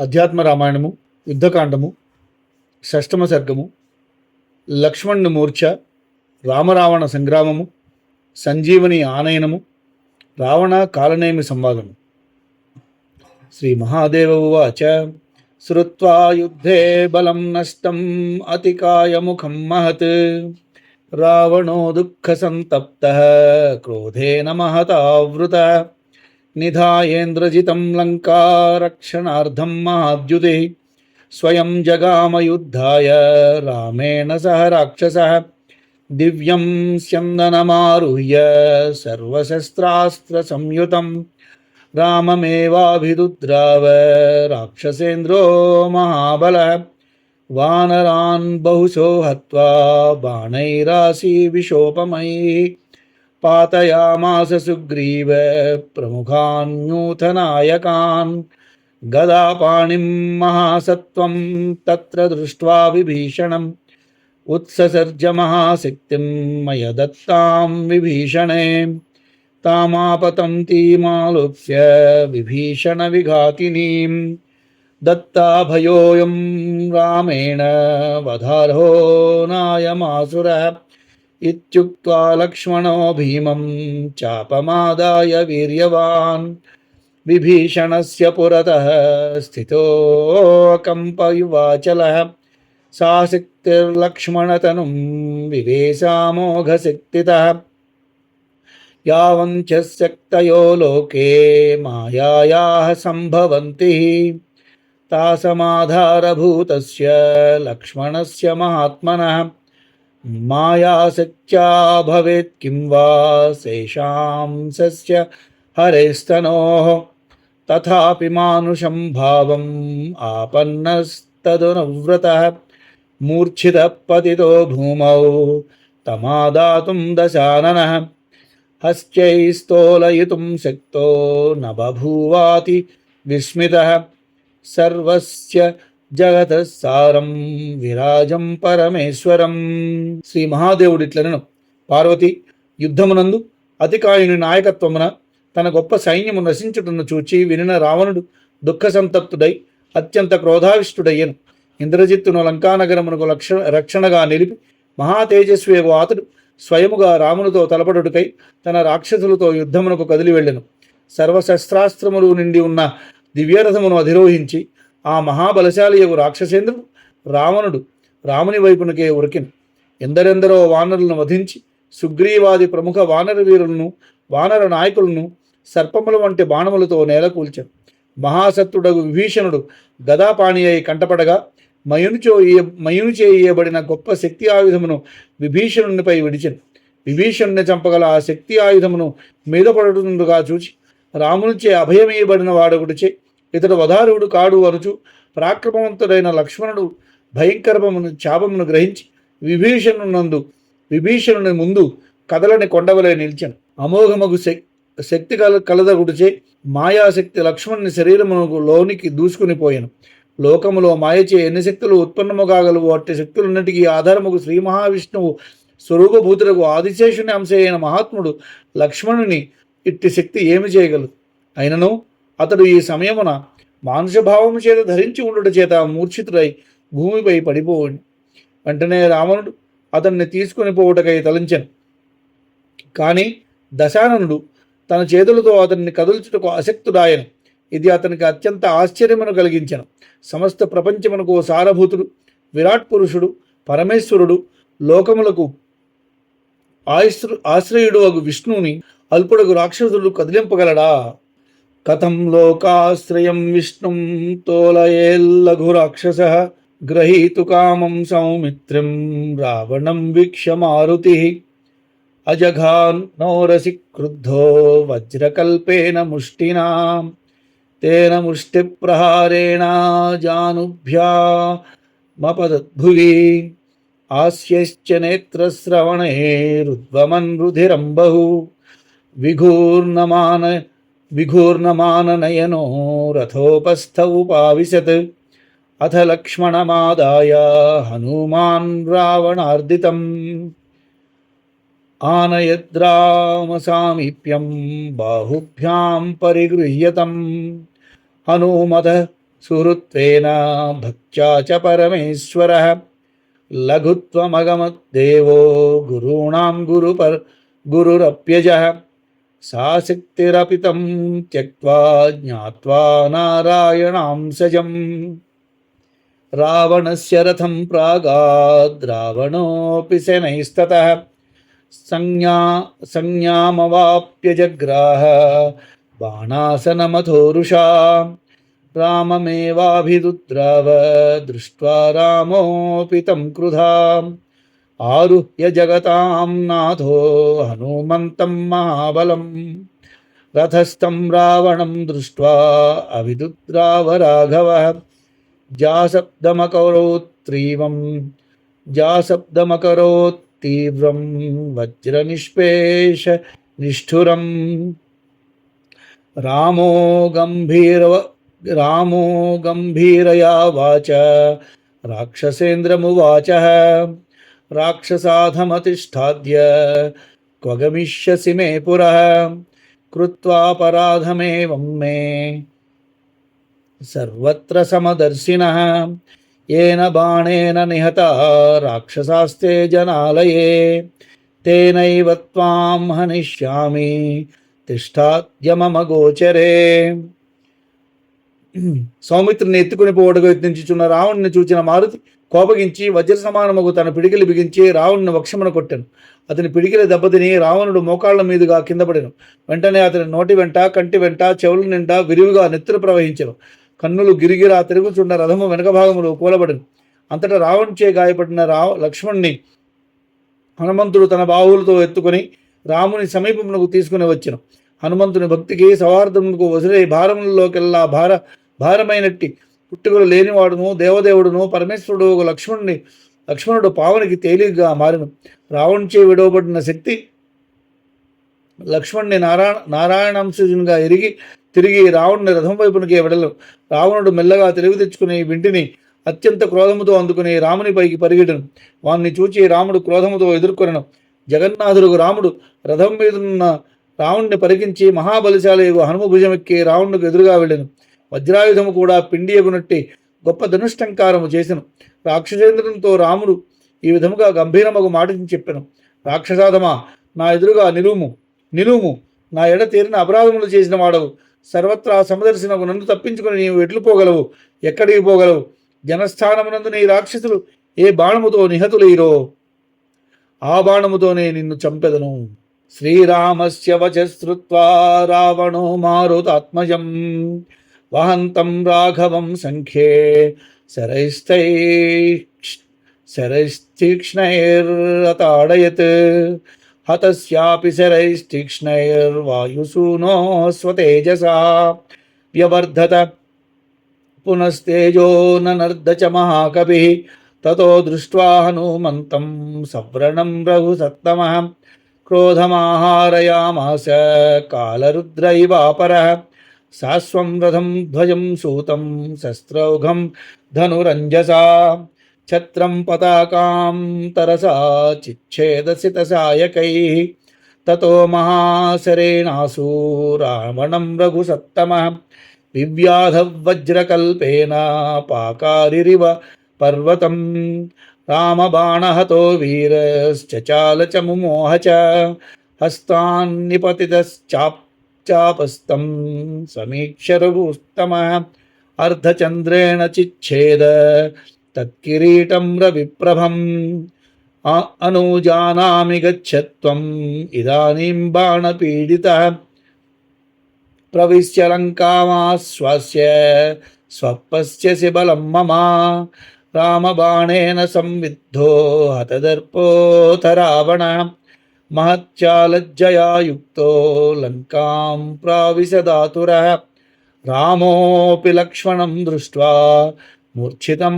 అధ్యాత్మ రామాయణము యుద్ధకాండము షష్టమ సర్గము లక్ష్మణ్ మూర్ఛ రామరావణ సంగ్రామము సంజీవని ఆనయనము రావణ కాలనేమి సంవాదము. శ్రీ మహాదేవ ఉవాచ. శ్రుత్వా యుద్ధే బలం నష్టం అతికాయముఖం మహత్. రావణో దుఃఖ సంతప్త క్రోధేన మహతావృత निधायेन्द्रजितं लङ्कारक्षणार्थं महाद्युते स्वयं जगामयुद्धाय रामेण सह राक्षसः, दिव्यं स्यन्दनमारुह्य सर्वशस्त्रास्त्रसंयुतं राममेवाभिरुद्राव राक्षसेन्द्रो महाबलः, वानरान् बहुशो हत्वा बाणैराशिविशोपमयी पातयामास सुग्रीव प्रमुखान् यूथनायकान् गदापाणिं महासत्त्वं तत्र दृष्ट्वा विभीषणम्, उत्ससर्ज महाशक्तिं मय दत्तां विभीषणे तामापतन्तीमालोप्य विभीषणविघातिनीम्, दत्ताभयोऽयं रामेण वधारो नायमासुरः। इत्युक्त्वा लक्ष्मणो भीमं चापमादाय वीर्यवान्। विभीषणस्य पुरतः स्थितोऽकम्पयुवाचलः सासिक्तिर्लक्ष्मणतनुं विवेशामोघसिक्तितः यावञ्छशक्तयो लोके मायायाः सम्भवन्ति। तासमाधारभूतस्य लक्ष्मणस्य महात्मनः। मायाशक्त्या भवेत् किं वा सेषां सस्य हरेस्तनोः। तथापि मानुषं भावम् आपन्नस्तदनुव्रतः। मूर्च्छितः पतितो भूमौ तमादातुं दशाननः। हश्चैस्तोलयितुं शक्तो न बभूवाति विस्मितः। सर्वस्य జగత సారం విరాజం పరమేశ్వరం. శ్రీ మహాదేవుడు ఇట్లనను. పార్వతి యుద్ధమునందు అతికాయుని నాయకత్వమున తన గొప్ప సైన్యము నశించుటను చూచి వినిన రావణుడు దుఃఖ సంతప్తుడై అత్యంత క్రోధావిష్టుడయ్యను. ఇంద్రజిత్తును లంకానగరమునకు లక్ష రక్షణగా నిలిపి మహాతేజస్వి అతడు స్వయముగా రామునితో తలపడుటకై తన రాక్షసులతో యుద్ధమునకు కదిలి వెళ్ళెను. సర్వశస్త్రాస్త్రములు నిండి ఉన్న దివ్యరథమును అధిరోహించి ఆ మహాబలశాలియగు రాక్షసేంద్రుడు రావణుడు రాముని వైపునకే ఉరికిను. ఎందరెందరో వానరులను వధించి సుగ్రీవాది ప్రముఖ వానర వీరులను వానర నాయకులను సర్పముల వంటి బాణములతో నేలకూల్చాడు మహాసత్తుడగు విభీషణుడు గదాపాణి అయి కంటపడగా మయునుచో మయుని చేయబడిన గొప్ప శక్తి ఆయుధమును విభీషణునిపై విడిచను. విభీషణుని చంపగల ఆ శక్తి ఆయుధమును మీద పడుతుండగా చూచి రామునిచే అభయమీయబడిన వాడొకటిచే ఇతడు వధారుడు కాడు అనుచు. పరాక్రమవంతుడైన లక్ష్మణుడు భయంకరమును చాపమును గ్రహించి విభీషణునందు విభీషణుని ముందు కదలని కొండవలే నిలిచాను. అమోఘమగు శక్తి కల కలదగుడిచే మాయాశక్తి లక్ష్మణుని శరీరమునకు లోనికి దూసుకుని పోయాను. లోకములో మాయచే ఎన్ని శక్తులు ఉత్పన్నము కాగలవు అట్టి శక్తులన్నిటికీ ఆధారముకు శ్రీ మహావిష్ణువు స్వరూపభూతులకు ఆదిశేషుని అంశ అయిన మహాత్ముడు లక్ష్మణుని ఇట్టి శక్తి ఏమి చేయగలదు? అయినను అతడు ఈ సమయమున మానుషభావము చేత ధరించి ఉండుట చేత మూర్ఛితుడై భూమిపై పడిపోవుని. వెంటనే రావణుడు అతన్ని తీసుకుని పోవుటకై తలంచను. కానీ దశాననుడు తన చేతులతో అతన్ని కదుల్చుటకు అశక్తుడాయను ఇది అతనికి అత్యంత ఆశ్చర్యమును కలిగించను. సమస్త ప్రపంచమునకు సారభూతుడు విరాట్ పురుషుడు పరమేశ్వరుడు లోకములకు ఆశ్ర ఆశ్రయుడు అగు విష్ణువుని అల్పుడగు రాక్షసుడు కదిలింపగలడా? कथम लोकाश्रिय विष्णु विष्णुं तोलयेल्लघुराक्षसः ग्रहीतुकामं सौमित्रिं रावणं वीक्ष्य मारुतिः। अजघान्नोरसि क्रुद्धो वज्रकल्पेन मुष्टिनां तेन मुष्टिप्रहारेण जानुभ्यामपदद्भुवि आस्यश्च नेत्रश्रवणे रुद्वमन् रुधिरं बहु विघूर्णमान विघूर्णमाननयनो रथोपस्थौ पाविशत् अथ लक्ष्मणमादाय हनूमान् रावणार्दितम्। आनयद्रामसामीप्यं बाहुभ्यां परिगृह्यतम्। हनूमतः सुहृत्वेन भक्त्या च परमेश्वरः। लघुत्वमगमद्देवो गुरूणां गुरुपर् गुरुरप्यजः। सा शक्तिरपि तं त्यक्त्वा ज्ञात्वा नारायणांसजम् रावणस्य रथं प्रागाद् रावणोऽपि शनैस्ततः संज्ञा संज्ञामवाप्य जग्राह बाणासनमथोरुषा राममेवाभिदुद्राव दृष्ट्वा रामोऽपि तं क्रुधा। आरुह्य जगतां नाथो हनुमन्तं महाबलं। रथस्थं रावणं दृष्ट्वा अभिदुद्राव राघवः जाशब्दमकरोत्तीव्रं जाशब्दमकरोत्तीव्रं वज्रनिष्पेष निष्ठुरम् रामो गम्भीर रामो गम्भीरया वाच, राक्षसेन्द्रमुवाचः। राक्षसाधमतिष्ठाद्य क्व गमिष्यसि मे पुरः कृत्वापराधमेवं मे सर्वत्र समदर्शिनः येन बाणेन निहता राक्षसास्ते जनालये तेनैव त्वां हनिष्यामि తిష్టాద్య మమ గోచరే సౌమిత్రుని ఎత్తుకుని పోవడకు యత్నించుచున్న రావణ్ణి చూచిన మారుతి కోపగించి వజ్ర సమానముగు తన పిడికిలు బిగించి రావణుని వక్షమున కొట్టెను. అతని పిడికిల దెబ్బతిని రావణుడు మోకాళ్ళ మీదుగా కిందపడెను. వెంటనే అతని నోటి వెంట కంటి వెంట చెవుల నిండా విరివిగా నెత్తులు ప్రవహించెను. కన్నులు గిరిగిరా తిరుగుచున్న రథము వెనక భాగములు కూలబడెను. అంతటా రావణుచే గాయపడిన రావ లక్ష్మణ్ణి హనుమంతుడు తన బాహువులతో ఎత్తుకొని రాముని సమీపమునకు తీసుకుని వచ్చెను. హనుమంతుని భక్తికి సౌహార్దమునకు వదిలే భారములలోకెల్లా భార భారమైనట్టి పుట్టుకలు లేనివాడును దేవదేవుడును పరమేశ్వరుడు ఒక లక్ష్మణుని లక్ష్మణుడు పావునికి తేలిగ్గా మారిను. రావణుచే విడవబడిన శక్తి లక్ష్మణ్ణి నారాయణ నారాయణాంశునిగా ఎరిగి తిరిగి రావణుని రథం వైపునకే వెడలు రావణుడు మెల్లగా తెలివి తెచ్చుకుని వింటిని అత్యంత క్రోధముతో అందుకుని రామునిపైకి పరిగెడను. వాణ్ణి చూచి రాముడు క్రోధముతో ఎదుర్కొనను. జగన్నాథుడు రాముడు రథం మీదున్న రావణ్ణి పరికించి మహాబలిశాలి హనుమ భుజమెక్కి రావణునికి ఎదురుగా వెళ్ళాను. వజ్రాయుధము కూడా పిండియగునట్టి గొప్ప ధనుష్టంకారము చేసెను. రాక్షసేంద్రునితో రాముడు ఈ విధముగా గంభీరమగు మాటని చెప్పెను. రాక్షసాధమా నా ఎదురుగా నిలుము నిలుము నా ఎడ తీరిన అపరాధములు చేసిన వాడవు. సర్వత్రా సమదర్శనకు నన్ను తప్పించుకుని నీవు ఎట్లు పోగలవు? ఎక్కడికి పోగలవు? జనస్థానమునందు నీ రాక్షసులు ఏ బాణముతో నిహతులీరో? ఆ బాణముతోనే నిన్ను చంపెదను. శ్రీరామస్య వచశ్రుత్వా రావణో మారుతాత్మజం. వహంతం రాఘవం సంఖ్యే. శరైస్తై శరైస్తీక్ష్ణైరతాడయత్ హతస్యాపి శరైస్తీక్ష్ణైర్వాయుసూనో స్వతేజసా వ్యవర్ధత పునస్తేజో ననర్ధ చ మహాకవి తతో దృష్ట్వా హనుమంతం సవ్రణం రఘుసత్తమః. క్రోధమాహారయామాస కాలరుద్రైవాపర सास्वं रथं ध्वजं सूतं शस्त्रौघं धनुरञ्जसा, छत्रं पताकां तरसा, चिच्छेदसितसायकैः, ततो महासरेणासु रावणं रघुसत्तमः विव्याधवज्रकल्पेन पाकारिरिव पर्वतं, रामबाणहतो वीरश्चचाल च मुमोह च हस्तान्निपतितश्चाप् चापस्तं समीक्ष्य रघुस्तमः अर्धचन्द्रेण चिच्छेद। तत्किरीटं रविप्रभम्। अनूजानामि गच्छत्वम्। इदानीं बाणपीडितः। प्रविश्य लङ्कामाश्वास्य। स्वपस्यसि बलं मम। रामबाणेन संविद्धो हतदर्पोऽथ रावणः। महत्यालज्जयायुक्तो लङ्कां प्राविशदातुरः रामोऽपि लक्ष्मणं ప్రావిశదాతుర. రామోపి లక్ష్మణం దృష్ట్వా మూర్ఛితం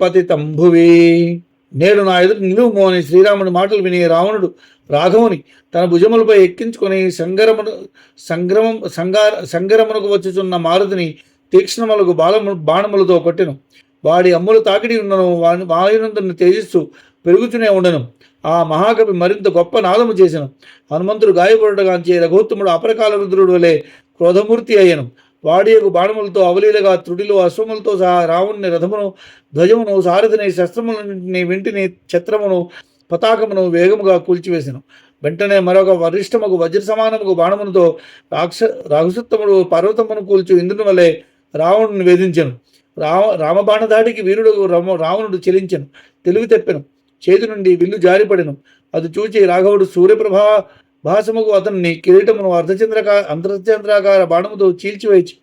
పతితం భువి. నేడు నా ఎదురు నిలువుమో అని మాటలు విని రావణుడు రాఘవుని తన భుజములపై ఎక్కించుకొని సంగరమును సంగ్రమం సంగార సంగరమునకు వచ్చుచున్న మారుతిని తీక్ష్ణములకు బాలము బాణములతో కొట్టెను. వాడి అమ్ములు తాకిడి ఉన్నను వాని వాయునందుని తేజస్సు పెరుగుతూనే ఉండను. ఆ మహాకవి మరింత గొప్ప నాదము చేసెను. హనుమంతుడు గాయపడటగాంచే రఘోత్తముడు అపరకాల రుద్రుడు వలె క్రోధమూర్తి అయ్యను. వాడియకు బాణములతో అవలీలగా త్రుడిలో అశ్వములతో సహా రావణుని రథమును ధ్వజమును సారథిని శస్త్రములన్నింటినీ వింటిని ఛత్రమును పతాకమును వేగముగా కూల్చివేసెను. వెంటనే మరొక వరిష్టముకు వజ్ర సమానముకు బాణములతో రాక్ష రాఘుసత్తముడు పర్వతమును కూల్చు ఇంద్రుని వలె రావణుని వేధించెను. రామ రామబాణదాడికి వీరుడు రామ రావణుడు చెలించెను. తెలివి తెప్పెను. చేతి నుండి విల్లు జారిపడెను. అది చూచి రాఘవుడు సూర్యప్రభా భాసముకు అతన్ని కిరీటమును అర్ధచంద్రకా అంతర్చంద్రాకార బాణముతో చీల్చివేచి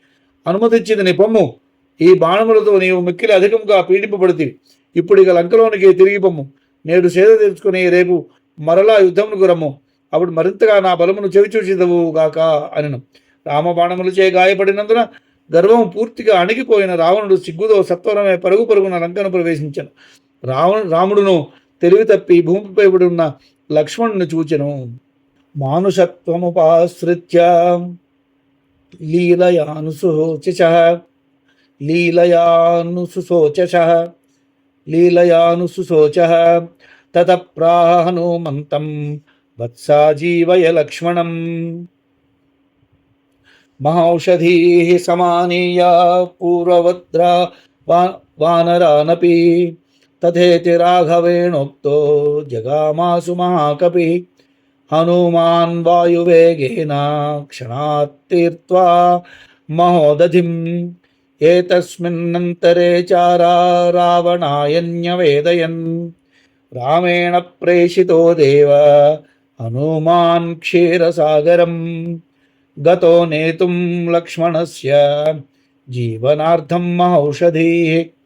అనుమతించింది పొమ్ము. ఈ బాణములతో నీవు మిక్కిలి అధికముగా పీడింపబడితివి. ఇప్పుడు ఇక లంకలోనికి తిరిగి పొమ్ము. నేడు సేద తెచ్చుకుని రేపు మరలా యుద్ధమునకు రమ్ము. అప్పుడు మరింతగా నా బలమును చెవిచూచిదవు గాక అనను. రామబాణములచే గాయపడినందున గర్వం పూర్తిగా అణిగిపోయిన రావణుడు సిగ్గుతో సత్వరమే పరుగు పరుగున లంకను ప్రవేశించను. రావణ రాముడును తెలివి తప్పి భూమిపై ఉన్న లక్ష్మణుని చూచెను. మానుషత్వముపాశ్రిత్య లీలయానుశోచ లీలయానుశోచ లీలయానుశోచ తత ప్రాహనుమంతం వత్సాజీవయ లక్ష్మణం. మహౌషధీ సమానీయా పూర్వవద్రా వా వానరానపి तथेति राघवेणोक्तो जगामासु महाकपिः। हनुमान् वायुवेगेन क्षणात् तीर्त्वा महोदधिम्। एतस्मिन्नन्तरे चारा रावणायन्यवेदयन्। रामेण प्रेषितो देव हनुमान् क्षीरसागरम्। गतो नेतुं लक्ष्मणस्य जीवनार्थं महौषधीः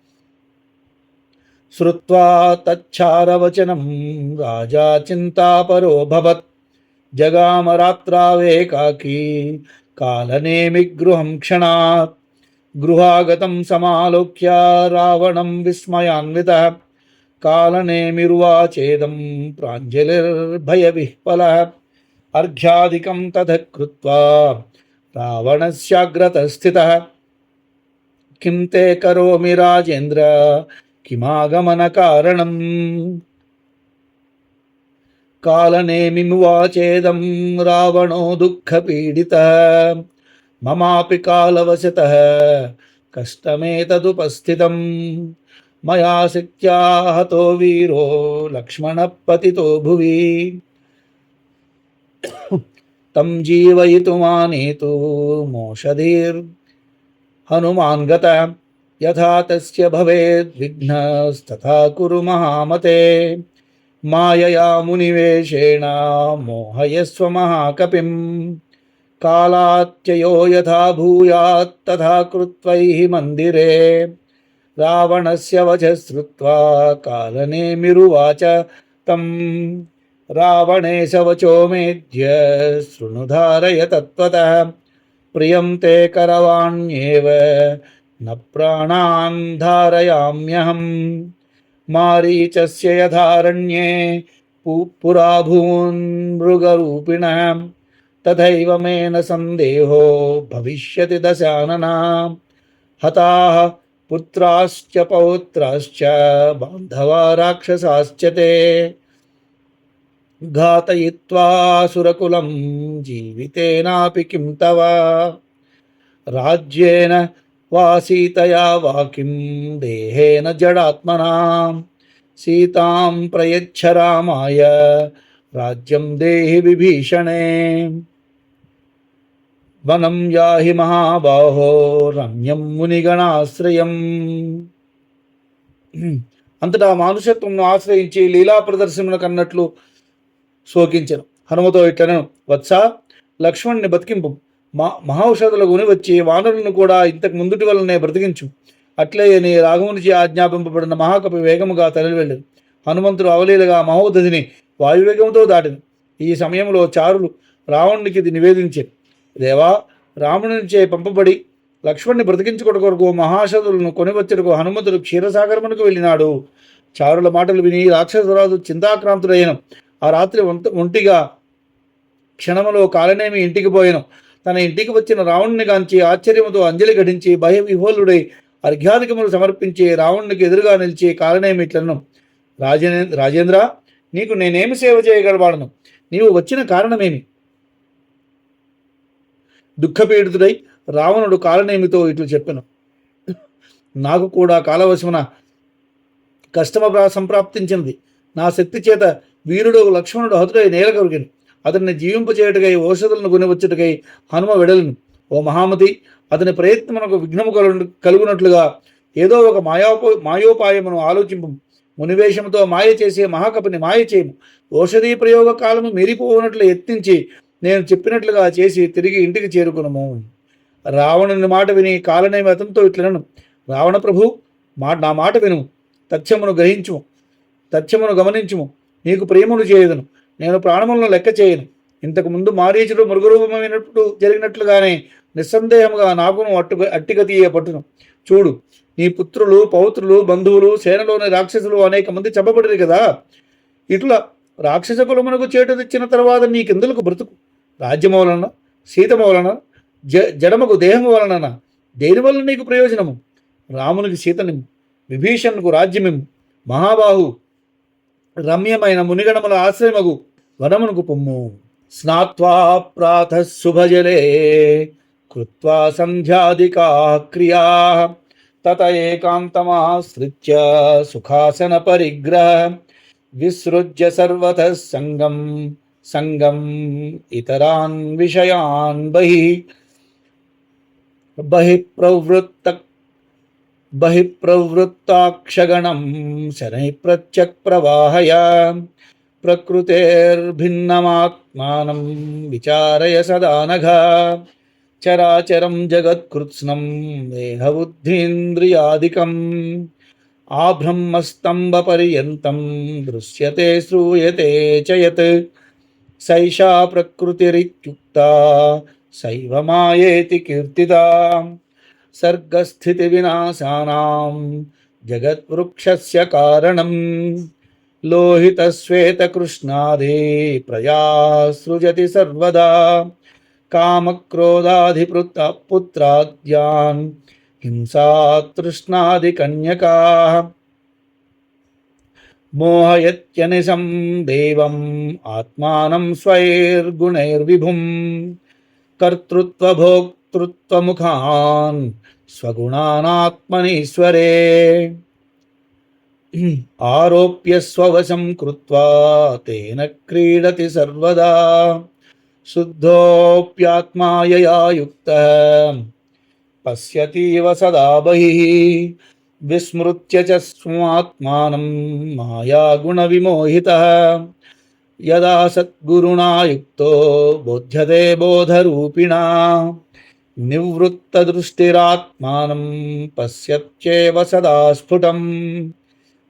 श्रुत्वा तच्छारवचनं राजा चिन्तापरोऽभवत् जगामरात्रावेकाकी कालनेमिगृहं क्षणात्। गृहागतं समालोक्य रावणं विस्मयान्वितः। कालनेमिर्वाचेदं प्राञ्जलिर्भयविह्वलः। अर्घ्यादिकं तथ कृत्वा रावणस्याग्रतस्थितः। किं ते करोमि राजेन्द्र? किमागमन किमागमनकारणम् कालनेमिमुवाचेदं रावणो दुःखपीडितः। ममापि कालवशतः कष्टमेतदुपस्थितं। मया शक्त्याहतो वीरो लक्ष्मणः पतितो भुवि। तं जीवयितुमानेतु मोषधीर्हनुमान् गतः। यथा तस्य भवेद्विघ्नस्तथा कुरु महामते। मायया मुनिवेशेण मोहयस्व महाकपिं कालात्ययो यथा भूयात् तथा कृत्वैः मन्दिरे। रावणस्य वचः श्रुत्वा कालनेमिरुवाच तं रावणे स वचो मेद्य शृणुधारय तत्त्वतः प्रियं ते करवाण्येव न प्राणान् धारयाम्यहम् मारीचस्य यथारण्ये पु- पुरा भून् मृगरूपिणः। तथैव मे सन्देहो भविष्यति दशानना हताः पुत्राश्च पौत्राश्च बान्धवा राक्षसाश्च ते। घातयित्वा सुरकुलं जीवितेनापि किं तव? राज्येन वा सीतया वा किं देहेन जडात्मना सीतां प्रयच्छ रामाय राज्यं देहि विभीषणे వనం యాహి మహాబాహో రమ్యం మునిగణాశ్రయం అంతటా మానుషత్వంను ఆశ్రయించి లీలా ప్రదర్శనకు అన్నట్లు శోకించను హనుమతో ఇట్లనను వత్స లక్ష్మణ్ణి బతికింపు మా మహౌషధుల గుని వచ్చి వానరులను కూడా ఇంతకు ముందుటి వల్లనే బ్రతికించు. అట్లే అని రాఘవునిచి ఆజ్ఞాపింపబడిన మహాకవి వేగముగా తరలి వెళ్ళను హనుమంతుడు అవలీలగా మహోదధిని వాయువేగంతో దాటింది ఈ సమయంలో చారులు రావణునికి ఇది నివేదించారు దేవా రాముడి నుంచే పంపబడి లక్ష్మణ్ణి బ్రతికించుకోట కొరకు మహాశతులను కొనివచ్చుటకు హనుమంతుడు క్షీరసాగరమునకు వెళ్ళినాడు. చారుల మాటలు విని రాక్షసరాజు చింతాక్రాంతుడైన ఆ రాత్రి ఒంటిగా క్షణములో కాలనేమి ఇంటికి పోయాను. తన ఇంటికి వచ్చిన రావణ్ణి కాంచి ఆశ్చర్యముతో అంజలి ఘటించి భయవిహోలుడై అర్ఘ్యాధికములు సమర్పించి రావణునికి ఎదురుగా నిలిచి కాలనేమి రాజనే రాజే రాజేంద్ర నీకు నేనేమి సేవ చేయగలవాడను? నీవు వచ్చిన కారణమేమి? దుఃఖపీడితుడై రావణుడు కారణేమితో ఇట్లు చెప్పాను. నాకు కూడా కాలవశమున కష్టమ సంప్రాప్తించింది నా శక్తి చేత వీరుడు లక్ష్మణుడు హతుడై నేల కొరిగిను. అతన్ని జీవింపచేయుటకై ఔషధులను గునివచ్చుటకై హనుమ వెడలను. ఓ మహామతి అతని ప్రయత్నమునకు విఘ్నము కలు కలుగునట్లుగా ఏదో ఒక మాయోప మాయోపాయమును ఆలోచింపు మునివేషముతో మాయ చేసే మహాకపిని మాయ చేయము. ఔషధీ ప్రయోగ కాలము మెరిపోవునట్లు ఎత్తించి నేను చెప్పినట్లుగా చేసి తిరిగి ఇంటికి చేరుకునము. రావణుని మాట విని కాలనేమి అతనితో ఇట్లనను. రావణ ప్రభు మా నా మాట విను. తథ్యమును గ్రహించుము. తథ్యమును గమనించుము. నీకు ప్రేమను చేయదును. నేను ప్రాణములను లెక్క చేయను. ఇంతకు ముందు మారీచుడు మృగరూపమైనట్టు జరిగినట్లుగానే నిస్సందేహముగా నాకును అట్టు అట్టిగతీయ పట్టును చూడు నీ పుత్రులు పౌత్రులు బంధువులు సేనలోని రాక్షసులు అనేక మంది చెప్పబడిరు కదా. ఇట్లా రాక్షస కులమునకు చేటు తెచ్చిన తర్వాత నీకెందులకు బ్రతుకు? రాజ్యము వలన సీతము వలన జ జడమకు దేహము వలన దేని నీకు ప్రయోజనము? రామునికి సీతనిమ్ము విభీషణకు రాజ్యమిమ్ము. మహాబాహు రమ్యమైన మునిగణముల ఆశ్రయమగు. వనమునకు పొమ్ము స్నాత్వా ప్రాత శుభజలే కృత్వా సంధ్యాదికా క్రియా తత ఏకాంతమాశ్రిత్య సుఖాసన పరిగ్రహ విసృజ్య సర్వత సంగం సంగం ఇతరాన్ విషయాన్ బహి బహిః ప్రవృత్త బహిః ప్రవృత్తాక్షగణం శనై प्रकृतेर्भिन्नमात्मानं विचारय सदा नघ। चराचरं जगत्कृत्स्नं देहबुद्धीन्द्रियादिकम्। आब्रह्मस्तम्भपर्यन्तं दृश्यते, श्रूयते च यत् सैषा प्रकृतिरित्युक्ता सैव मायेति कीर्तिता। सर्गस्थितिविनाशानां जगद्वृक्षस्य कारणम्। लोहित श्वेत कृष्णाधि प्रजा सृजति सर्वदा काम क्रोधाधिपृत पुत्राद्यान हिंसा तृष्णादि कन्यका मोहयत्यनिशं देवम्, आत्मानं स्वैर्गुणैर्विभुम्, कर्तृत्वभोक्तृत्वमुखान्, स्वगुणानात्मनीश्वरे। आरोप्य स्ववशं कृत्वा तेन क्रीडति सर्वदा। शुद्धोऽप्यात्मा यया युक्तः। पश्यतीव सदा बहिः। विस्मृत्य च स्वात्मानं मायागुणविमोहितः। यदा सद्गुरुणा युक्तो बोध्यते बोधरूपिणा। निवृत्तदृष्टिरात्मानं पश्यत्येव सदा स्फुटम्।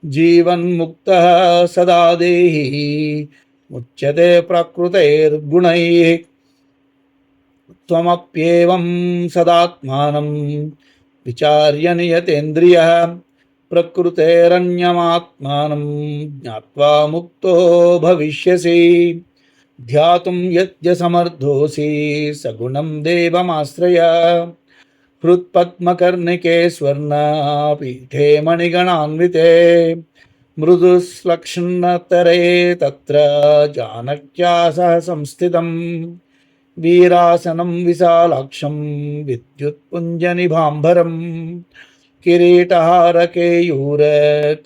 जीवन्मुक्तः सदा देहि, मुच्यते प्रकृतेर्गुणैः। त्वमप्येवं सदात्मानं विचार्य नियतेन्द्रियः, प्रकृतेरन्यमात्मानं ज्ञात्वा मुक्तो भविष्यसि। ध्यातुं यद्यसमर्थोऽसि सगुणं देवमाश्रय। हृत्पद्मकर्णिके स्वर्णापीठे मणिगणान्विते मृदुश्लक्ष्णतरे तत्र जानक्या सह संस्थितं वीरासनं विशालाक्षं किरीटहारकेयूर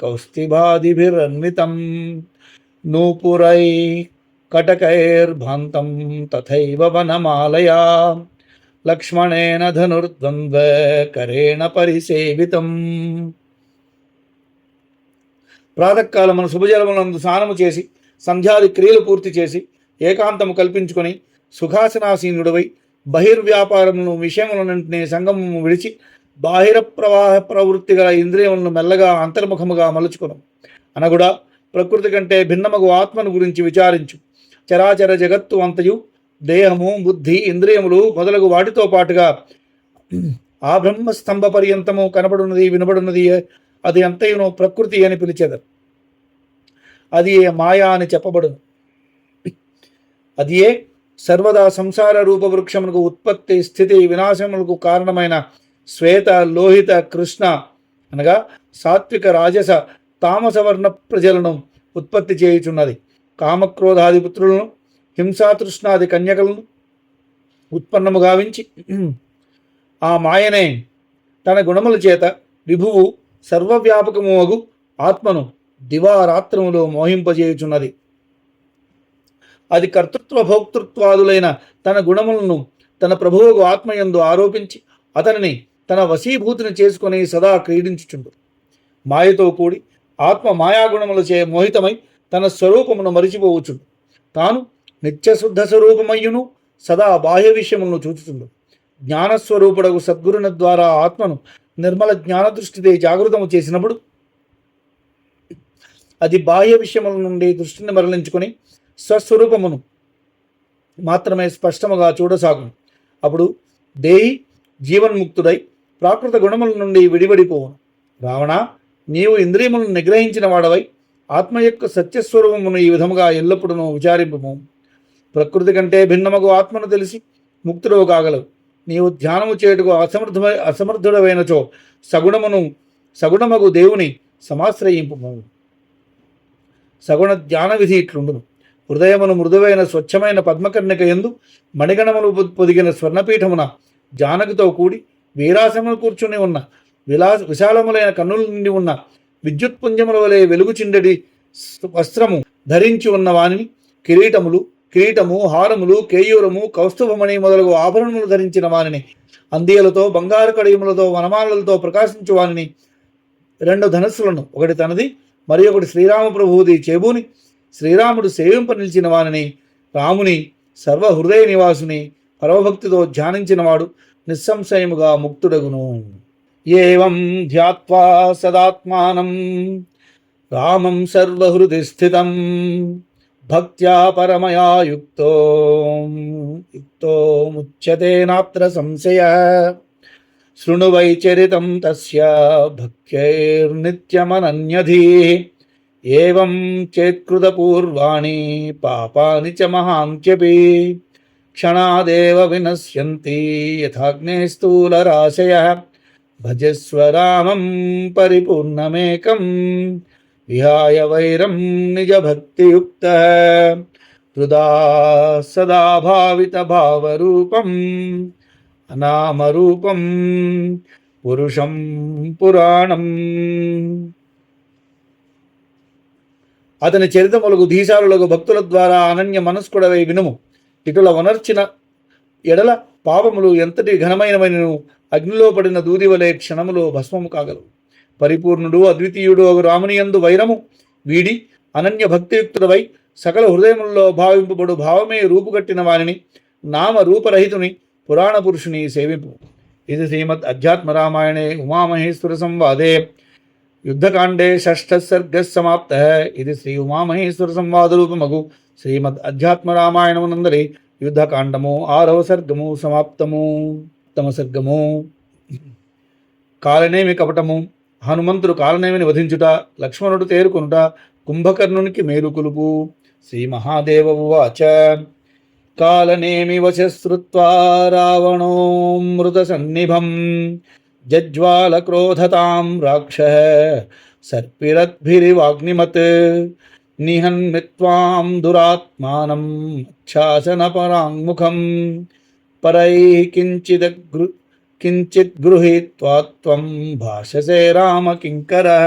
कौस्तिभादिभिरन्वितम् नूपुरैः कटकैर्भान्तं तथैव वनमालया। లక్ష్మణేన తథైవ వనమాలయా లక్ష్మణేన ధనుర్ద్వంద్వకరేణ పరిసేవితం. ప్రాతకాలమును శుభజలమునందు స్నానము చేసి సంధ్యాది క్రియలు పూర్తి చేసి ఏకాంతము కల్పించుకొని సుఖాసనాసీనుడవై బహిర్వ్యాపారములను విషయములన్నింటినీ సంగమము విడిచి బాహిర ప్రవాహ ప్రవృత్తి గల ఇంద్రియములను మెల్లగా అంతర్ముఖముగా మలుచుకును. అనగుడా ప్రకృతి కంటే భిన్నమగు ఆత్మను గురించి విచారించు. చరాచర జగత్తు అంతయు దేహము బుద్ధి ఇంద్రియములు మొదలగు వాటితో పాటుగా ఆ బ్రహ్మస్తంభ పర్యంతము కనబడున్నది వినబడున్నది అది అంతయును ప్రకృతి అని పిలిచేదారు అది ఏ మాయా అని చెప్పబడును. అది ఏ సర్వదా సంసార రూపవృక్షములకు ఉత్పత్తి స్థితి వినాశములకు కారణమైన శ్వేత లోహిత కృష్ణ అనగా సాత్విక రాజస తామసవర్ణ ప్రజలను ఉత్పత్తి చేయుచున్నది. కామక్రోధాదిపుత్రులను హింసాతృష్ణాది కన్యకలను ఉత్పన్నము గావించి ఆ మాయనే తన గుణముల చేత విభువు సర్వవ్యాపకమువగు ఆత్మను దివారాత్రములో మోహింపజేయుచున్నది. అది కర్తృత్వ భోక్తృత్వాదులైన తన గుణములను తన ప్రభువుకు ఆత్మయందు ఆరోపించి అతనిని తన వశీభూతిని చేసుకుని సదా క్రీడించుచుండు. మాయతో కూడి ఆత్మ మాయాగుణములచే మోహితమై తన స్వరూపమును మరిచిపోవచ్చుండు తాను నిత్యశుద్ధ స్వరూపమయ్యును సదా బాహ్య విషయములను చూచుచుండు. జ్ఞానస్వరూపుడకు సద్గురుని ద్వారా ఆత్మను నిర్మల జ్ఞాన దృష్టిదే జాగృతము చేసినప్పుడు అది బాహ్య విషయముల నుండి దృష్టిని మరలించుకొని స్వస్వరూపమును మాత్రమే స్పష్టముగా చూడసాగును. అప్పుడు దేహి జీవన్ముక్తుడై ప్రాకృత గుణముల నుండి విడివడిపోవును రావణ నీవు ఇంద్రియములను నిగ్రహించిన వాడవై ఆత్మ యొక్క సత్యస్వరూపమును ఈ విధముగా ఎల్లప్పుడూ విచారింపము ప్రకృతి కంటే భిన్నమగు ఆత్మను తెలిసి ముక్తుడవు కాగలవు. నీవు ధ్యానము చేయుటకు అసమర్థ అసమర్థుడమైనచో సగుణమును సగుణమగు దేవుని సమాశ్రయింపు సగుణ ధ్యాన విధి ఇట్లుండును. హృదయమును మృదువైన స్వచ్ఛమైన పద్మకర్ణిక ఎందు మణిగణములు పొదిగిన స్వర్ణపీఠమున జానకితో కూడి వీరాసమును కూర్చుని ఉన్న విలాస విశాలములైన కన్నుల నుండి ఉన్న విద్యుత్పుంజముల వలె వెలుగు చిండడి వస్త్రము ధరించి ఉన్న వాని కిరీటములు కిరీటము హారములు కేయూరము కౌస్తుభమణి మొదలగు ఆభరణములు ధరించిన వానిని అందియలతో బంగారు కడియములతో వనమాలలతో ప్రకాశించు వానిని రెండు ధనస్సులను ఒకటి తనది మరి ఒకటి శ్రీరామ ప్రభువుది చేబూని శ్రీరాముడు సేవింప నిలిచిన వానిని రాముని సర్వ హృదయ నివాసుని పరమభక్తితో ధ్యానించినవాడు నిస్సంశయముగా ముక్తుడగును. ఏవం ధ్యాత్వా సదాత్మానం రామం సర్వహృది స్థితం. భక్త్యా పరమయా యుక్తో యుక్తో ముచ్యతే నాత్ర సంశయ. శృణు వై చరితం తస్య భక్త్యైర్నిత్యమనన్యధీ ఏం చేత్కృతపూర్వాణి పాపాని చ మహాంత్యపి. క్షణాదేవ వినశ్యంతి యథాగ్నే స్థూలరాశయ. భజస్వ రామం పరిపూర్ణమేకం. విహాయ వైరం నిజభక్తియుక్త. హృదా సదాభావిత భావరూపం అనామరూపం పురుషం పురాణం. అతని చరితములకు ధీశాలులకు భక్తుల ద్వారా అనన్య మనస్కుడవై వినుము. ఇటుల వనర్చిన ఎడల పాపములు ఎంతటి ఘనమైనవైనను అగ్నిలో పడిన దూది వలె క్షణములో భస్మము కాగలవు. పరిపూర్ణుడు అద్వితీయుడు ఒక రామునియందు వైరము వీడి అనన్య భక్తియుక్తుడవై సకల హృదయముల్లో భావింపబడు భావమే రూపుగట్టిన వారిని నామ రూపరహితుని పురాణ పురుషుని సేవింపు. ఇది శ్రీమద్ అధ్యాత్మ రామాయణే ఉమామహేశ్వర సంవాదే. యుద్ధకాండే షష్ఠ సర్గ సమాప్త. ఇది శ్రీ ఉమామహేశ్వర సంవాద రూపమగు శ్రీమద్ అధ్యాత్మ రామాయణమునందరి యుద్ధకాండము ఆరవ సర్గము సమాప్తము. తమ సర్గము. కాలనేమి కపటము. హనుమంతుడు కాలనేమిని వధించుట లక్ష్మణుడు తేరుకొనుట కుంభకర్ణునికి మేలు కొలుపు. శ్రీ మహాదేవ ఉవాచ. కాలనేమి వశశ్రుత్వా రావణో మృత సన్నిభం. జజ్వాల క్రోధతాం రాక్ష. సర్పిరద్భిరివాగ్నిమత్. నిహన్మిత్వాం దురాత్మానం. శాసనపరాంగుఖం పరై కించిదగ్రు किंचित गृहीत्वा त्वं भाषसे किंकरः